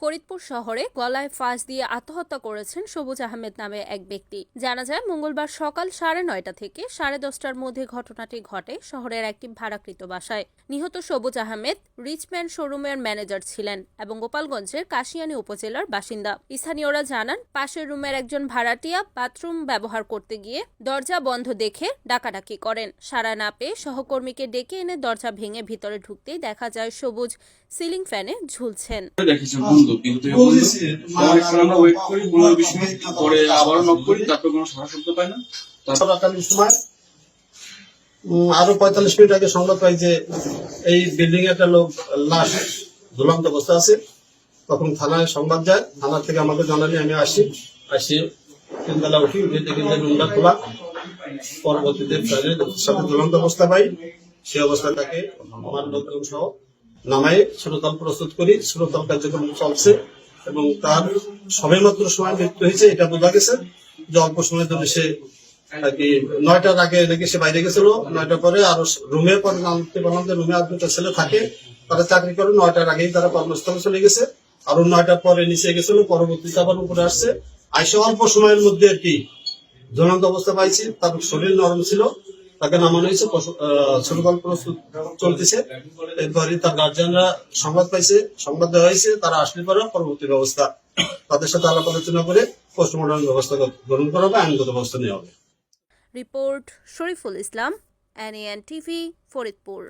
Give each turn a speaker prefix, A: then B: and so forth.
A: ফরিদপুর শহরে গলায় ফাঁস দিয়ে আত্মহত্যা করেছেন সবুজ আহমেদ নামে এক ব্যক্তি। জানা যায়, মঙ্গলবার সকাল সাড়ে নয়টা থেকে সাড়ে দশটার মধ্যে ঘটনাটি ঘটে শহরের একটি ভাড়াকৃত বাসায়। নিহত সবুজ আহমেদ রিচম্যান শোরুমের ম্যানেজার ছিলেন এবং গোপালগঞ্জের কাশিয়ানী উপজেলার বাসিন্দা। স্থানীয়রা জানান, পাশের রুমের একজন ভাড়াটিয়া বাথরুম ব্যবহার করতে গিয়ে দরজা বন্ধ দেখে ডাকাডাকি করেন। সাড়া না পেয়ে সহকর্মীকে ডেকে এনে দরজা ভেঙে ভিতরে ঢুকতেই দেখা যায় সবুজ সিলিং ফ্যানে ঝুলছেন।
B: বন্ধ কিন্তু এই বন্ধ অনেকক্ষণ আমরা ওয়েট করি পনেরো বিশ মিনিট পরে আবারও নক করি তারপর কোনো সারা শব্দ পাই না। তারপর
C: সময় আরও পঁয়তাল্লিশ মিনিট আগে সংবাদ পাই যে এই বিল্ডিং একটা লোক লাশ ঝুলন্ত অবস্থা আছে। তখন থানায় সংবাদ যায় থানা থেকে আমাকে জানালে আমি আসি। আসি তিনবেলা উঠি উঠে দেখি যে রুমটা খোলা। পরবর্তীতে সাথে ঝুলন্ত অবস্থা পাই। সে অবস্থায় তাকে আমার লোকজন সহ নামাই ছোটতল প্রস্তুত করি ছোটতল কার্যক্রম চলছে এবং তার সবেমাত্র সময় মৃত্যু হয়েছে, এটা বোঝা গেছে। যে অল্প সময়ের জন্য সে আর কি নয়টার আগে নাকি সে বাইরে গেছিল, নয়টার পরে আরও রুমে পরে জানতে পারলাম যে রুমে আর দুটো ছেলে থাকে, তারা চাকরি করে, নয়টার আগেই তারা কর্মস্থলে চলে গেছে। আর নয়টার পরে নিচে গেছিল, পরবর্তীতে আবার উপরে আসছে। আইসে অল্প সময়ের মধ্যে আর কি জ্বলন্ত অবস্থা পাইছি, তার শরীর নরম ছিল। তাকে নামানো হয়েছে ছোটকাল প্রস্তুত চলতেছে। এরপরে তার গার্জিয়ানরা সংবাদ পাইছে, সংবাদ দেওয়া হয়েছে, তারা আসলে পরে পরবর্তী ব্যবস্থা তাদের সাথে আলাপ আলোচনা করে পোস্টমর্টম ব্যবস্থা গ্রহণ করা হবে, আইনগত ব্যবস্থা নেওয়া হবে।
A: Report Shariful Islam NN TV Faridpur.